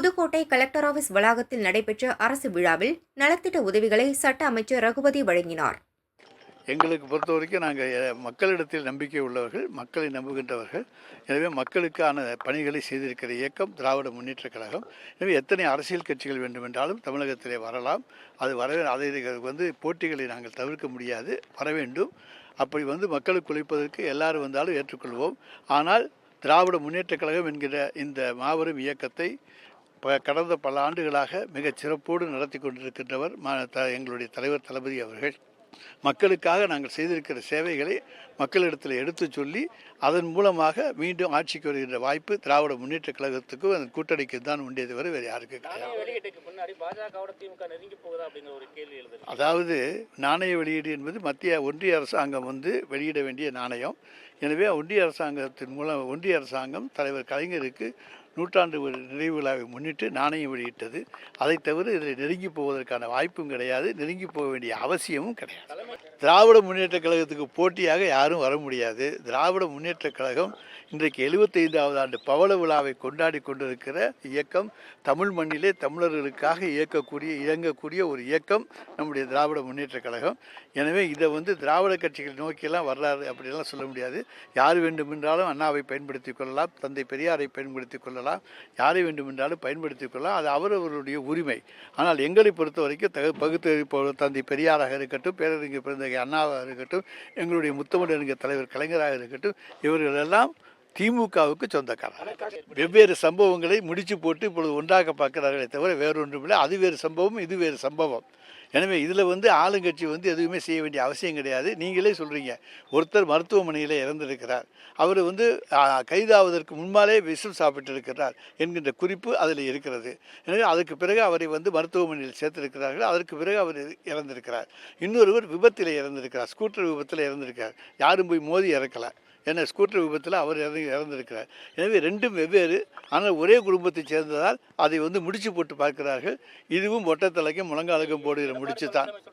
Pudukkottai collector office வளாகத்தில் நடைபெற்ற அரசு விழாவில் நலத்திட்ட உதவிகளை சட்ட அமைச்சர் ரகுபதி வழங்கினார். எங்களுக்கு பொறுத்த வரைக்கும் நாங்கள் மக்களிடத்தில் நம்பிக்கை உள்ளவர்கள் மக்களை நம்புகின்றவர்கள். எனவே மக்களுக்கான பணிகளை செய்திருக்கிற இயக்கம் திராவிட முன்னேற்றக் கழகம். எனவே எத்தனை அரசியல் கட்சிகள் வேண்டுமென்றாலும் தமிழகத்திலே வரலாம். அது வர அதை வந்து போட்டிகளை நாங்கள் தவிர்க்க முடியாது வர வேண்டும். அப்படி வந்து மக்களுக்கு உழைப்பதற்கு எல்லாரும் வந்தாலும் ஏற்றுக்கொள்வோம். ஆனால் திராவிட முன்னேற்றக் கழகம் என்கிற இந்த மாபெரும் இயக்கத்தை ப- கடந்த பல ஆண்டுகளாக மிகச் சிறப்போடு நடத்தி கொண்டிருக்கின்றவர் எங்களுடைய தலைவர் தளபதி அவர்கள். மக்களுக்காக நாங்கள் செய்திருக்கிற சேவைகளை மக்களிடத்தில் எடுத்துச் சொல்லி அதன் மூலமாக மீண்டும் ஆட்சிக்கு வருகின்ற வாய்ப்பு திராவிட முன்னேற்றக் கழகத்துக்கும் அந்த கூட்டணிக்கு தான் உண்டே தவிர வேறு யாருக்கு அதாவது நாணய வெளியீடு என்பது மத்திய ஒன்றிய அரசாங்கம் வந்து வெளியிட வேண்டிய நாணயம். எனவே ஒன்றிய அரசாங்கத்தின் மூலம் ஒன்றிய அரசாங்கம் தலைவர் கலைஞருக்கு நூற்றாண்டு நிறைவு விழாவை முன்னிட்டு நாணயம் வெளியிட்டது. அதை தவிர இதில் நெருங்கி போவதற்கான வாய்ப்பும் கிடையாது. நெருங்கி போக வேண்டிய அவசியமும் கிடையாது. திராவிட முன்னேற்றக் கழகத்துக்கு போட்டியாக யாரும் வர முடியாது. திராவிட முன்னேற்றக் கழகம் இன்றைக்கு எழுபத்தைந்தாவது ஆண்டு பவள விழாவை கொண்டாடி கொண்டிருக்கிற இயக்கம் தமிழ் மண்ணிலே தமிழர்களுக்காக இயக்கக்கூடிய இயங்கக்கூடிய ஒரு இயக்கம் நம்முடைய திராவிட முன்னேற்றக் கழகம். எனவே இதை வந்து திராவிட கட்சிகள் நோக்கியெல்லாம் வர்றாரு அப்படிலாம் சொல்ல முடியாது. யார் வேண்டுமென்றாலும் அண்ணாவை பயன்படுத்திக் கொள்ளலாம் தந்தை பெரியாரை பயன்படுத்திக் கொள்ளலாம் யாரை வேண்டுமென்றாலும் பயன்படுத்தி கொள்ளலாம். அது அவரவருடைய உரிமை. ஆனால் எங்களை பொறுத்த வரைக்கும் தக பகுத்தறிவு தந்தை பெரியாராக இருக்கட்டும் பேரறிஞர் பிறந்த அண்ணாவாக இருக்கட்டும் எங்களுடைய முத்தமிழறிஞர் தலைவர் கலைஞராக இருக்கட்டும் இவர்களெல்லாம் திமுகவுக்கு சொந்தக்காரர் வெவ்வேறு சம்பவங்களை முடிச்சு போட்டு இப்பொழுது ஒன்றாக பார்க்கிறார்களே தவிர வேறொன்றுமில்லை. அது வேறு சம்பவம் இது வேறு சம்பவம். எனவே இதில் வந்து ஆளுங்கட்சி வந்து எதுவுமே செய்ய வேண்டிய அவசியம் கிடையாது. நீங்களே சொல்கிறீங்க ஒருத்தர் மருத்துவமனையில் இறந்திருக்கிறார். அவர் வந்து கைதாவதற்கு முன்பாலே விஷம் சாப்பிட்டிருக்கிறார் என்கின்ற குறிப்பு அதில் இருக்கிறது. எனவே அதுக்கு பிறகு அவரை வந்து மருத்துவமனையில் சேர்த்திருக்கிறார்கள். அதற்கு பிறகு அவர் இறந்திருக்கிறார். இன்னொருவர் விபத்தில் இறந்திருக்கிறார். ஸ்கூட்டர் விபத்தில் இறந்திருக்கிறார். யாரும் போய் மோதி இறக்கலை. ஏன்னா ஸ்கூட்டர் விபத்தில் அவர் இறந்து இறந்திருக்கிறார். எனவே ரெண்டும் வெவ்வேறு. ஆனால் ஒரே குடும்பத்தை சேர்ந்ததால் அதை வந்து முடிச்சு போட்டு பார்க்கிறார்கள். இதுவும் ஒட்டத்தலைக்கும் முழங்காலுக்கும் போடுகிற முடிச்சு தான்.